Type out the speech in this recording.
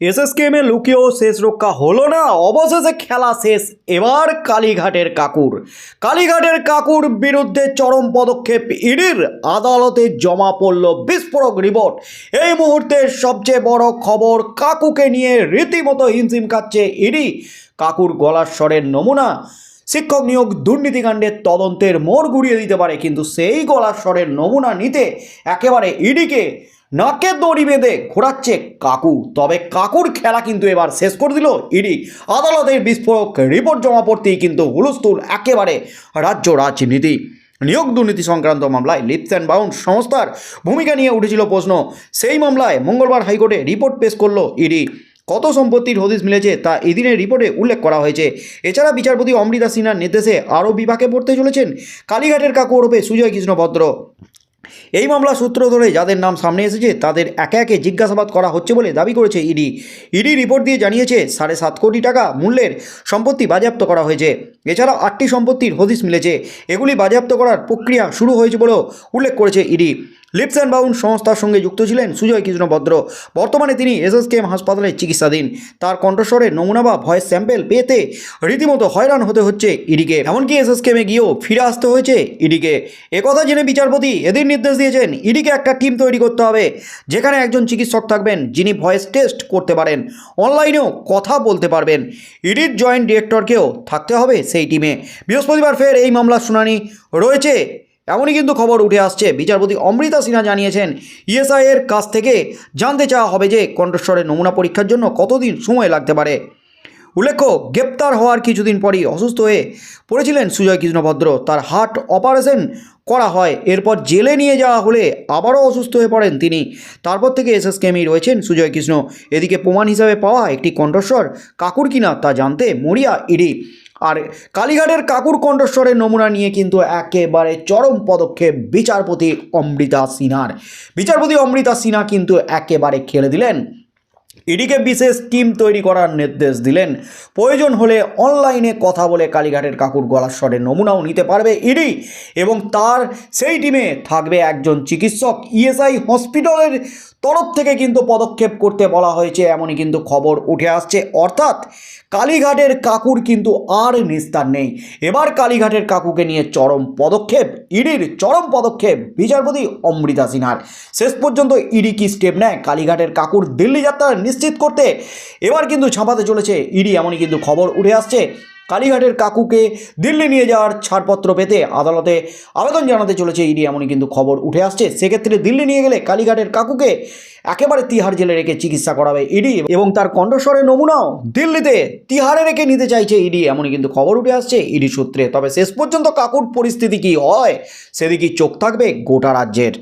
এসএসকেএমে লুকিয়েও শেষ রক্ষা হলো না। অবশেষে খেলা শেষ। এবার কালীঘাটের কাকুর। কালীঘাটের কাকুর বিরুদ্ধে চরম পদক্ষেপ ইডির। আদালতে জমা পড়ল বিস্ফোরক রিপোর্ট। এই মুহূর্তের সবচেয়ে বড় খবর কাকুকে নিয়ে রীতিমতো হিমশিম খাচ্ছে ইডি। কাকুর গলার স্বরের নমুনা। শিক্ষক নিয়োগ দুর্নীতিকাণ্ডের তদন্তের মোড় ঘুরিয়ে দিতে পারে, কিন্তু সেই গলার স্বরের নমুনা নিতে একেবারে ইডিকে নাকের দড়ি বেঁধে ঘোরাচ্ছে কাকু। তবে কাকুর খেলা কিন্তু এবার শেষ করে দিল ইডি। আদালতের বিস্ফোরক রিপোর্ট জমা পড়তেই কিন্তু হুলস্থুল একেবারে রাজ্য রাজনীতি। নিয়োগ দুর্নীতি সংক্রান্ত মামলায় লিপস অ্যান্ড বাউন্ড সংস্থার ভূমিকা নিয়ে উঠেছিল প্রশ্ন। সেই মামলায় মঙ্গলবার হাইকোর্টে রিপোর্ট পেশ করল ইডি। কত সম্পত্তির হদিস মিলেছে তা এদিনের রিপোর্টে উল্লেখ করা হয়েছে। এছাড়া বিচারপতি অমৃতা সিনহার নির্দেশে আরও বিভাগে পড়তে চলেছেন কালীঘাটের কাকু ওরফে সুজয় কৃষ্ণ ভদ্র এই মামলা সূত্র ধরে যাদের নাম সামনে এসেছে, তাদের একে একে জিজ্ঞাসাবাদ করা হচ্ছে বলে দাবি করেছে ইডি। ইডি রিপোর্ট দিয়ে জানিয়েছে, সাড়ে সাত কোটি টাকা মূল্যের সম্পত্তি বাজেয়াপ্ত করা হয়েছে। এছাড়া আটটি সম্পত্তির হদিস মিলেছে। এগুলি বাজেয়াপ্ত করার প্রক্রিয়া শুরু হয়েছে বলেও উল্লেখ করেছে ইডি। লিপস অ্যান্ড বাউন্ড সংস্থার সঙ্গে যুক্ত ছিলেন সুজয় কৃষ্ণ ভদ্র বর্তমানে তিনি এসএসকেএম হাসপাতালে চিকিৎসাধীন। তার কণ্ঠস্বরে নমুনা বা ভয়েস স্যাম্পেল পেতে রীতিমতো হয়রান হতে হচ্ছে ইডিকে। এমনকি এসএসকেএমে গিয়েও ফিরে আসতে হয়েছে ইডিকে। একথা জেনে বিচারপতি এদিন নির্দেশ দিয়েছেন, ইডিকে একটা টিম তৈরি করতে হবে, যেখানে একজন চিকিৎসক থাকবেন, যিনি ভয়েস টেস্ট করতে পারেন। অনলাইনেও কথা বলতে পারবেন। ইডির জয়েন্ট ডিরেক্টরকেও থাকতে হবে সেই টিমে। বৃহস্পতিবার ফের এই মামলার শুনানি রয়েছে। এমনই কিন্তু খবর উঠে আসছে। বিচারপতি অমৃতা সিনহা জানিয়েছেন, ইএসআই এর কাছ থেকে জানতে চাওয়া হবে যে কণ্ঠস্বরের নমুনা পরীক্ষার জন্য কতদিন সময় লাগতে পারে। উল্লেখ্য, গ্রেপ্তার হওয়ার কিছুদিন পরই অসুস্থ হয়ে পড়েছিলেন সুজয় কৃষ্ণ ভদ্র তার হার্ট অপারেশন করা হয়। এরপর জেলে নিয়ে যাওয়া হলে আবারও অসুস্থ হয়ে পড়েন তিনি। তারপর থেকে এসএসকেমি রয়েছেন সুজয় কৃষ্ণ। এদিকে প্রমাণ হিসাবে পাওয়া একটি কণ্ঠস্বর কাকুর কিনা তা জানতে মরিয়া ইডি আর কালীঘাটের কাকুর কণ্ঠস্বরের নমুনা নিয়ে কিন্তু একেবারে চরম পদক্ষেপ বিচারপতি অমৃতা সিনহার। বিচারপতি অমৃতা সিনহা কিন্তু একেবারে খেলে দিলেন। ইডিকে বিশেষ টিম তৈরি করার নির্দেশ দিলেন। প্রয়োজন হলে অনলাইনে কথা বলে কালীঘাটের কাকুর গলার স্বরের নমুনাও নিতে পারবে ইডি এবং তার সেই টিমে থাকবে একজন চিকিৎসক। ইএসআই হসপিটালের তরফ থেকে কিন্তু পদক্ষেপ করতে বলা হয়েছে, এমনই কিন্তু খবর উঠে আসছে। অর্থাৎ কালীঘাটের কাকুর কিন্তু আর নিস্তার নেই। এবার কালীঘাটের কাকুকে নিয়ে চরম পদক্ষেপ, ইডির চরম পদক্ষেপ বিচারপতি অমৃতা সিনহার। শেষ পর্যন্ত ইডি কি স্টেপ নেয়? কালীঘাটের কাকুর দিল্লি যাত্রা নিশ্চিত করতে এবার কিন্তু ছাপাতে চলেছে ইডি, এমনই কিন্তু খবর উঠে আসছে। কালীঘাটের কাকুকে দিল্লি নিয়ে যাওয়ার ছাড়পত্র পেতে আদালতে আবেদন জানাতে চলেছে ইডি, এমনই কিন্তু খবর উঠে আসছে। সেক্ষেত্রে দিল্লি নিয়ে গেলে কালীঘাটের কাকুকে একেবারে তিহার জেলে রেখে চিকিৎসা করাবে ইডি এবং তার কণ্ঠস্বরের নমুনাও দিল্লিতে তিহারে রেখে নিতে চাইছে ইডি, এমনই কিন্তু খবর উঠে আসছে ইডি সূত্রে। তবে শেষ পর্যন্ত কাকুর পরিস্থিতি কি হয় সেদিকে চোখ থাকবে গোটা রাজ্যের।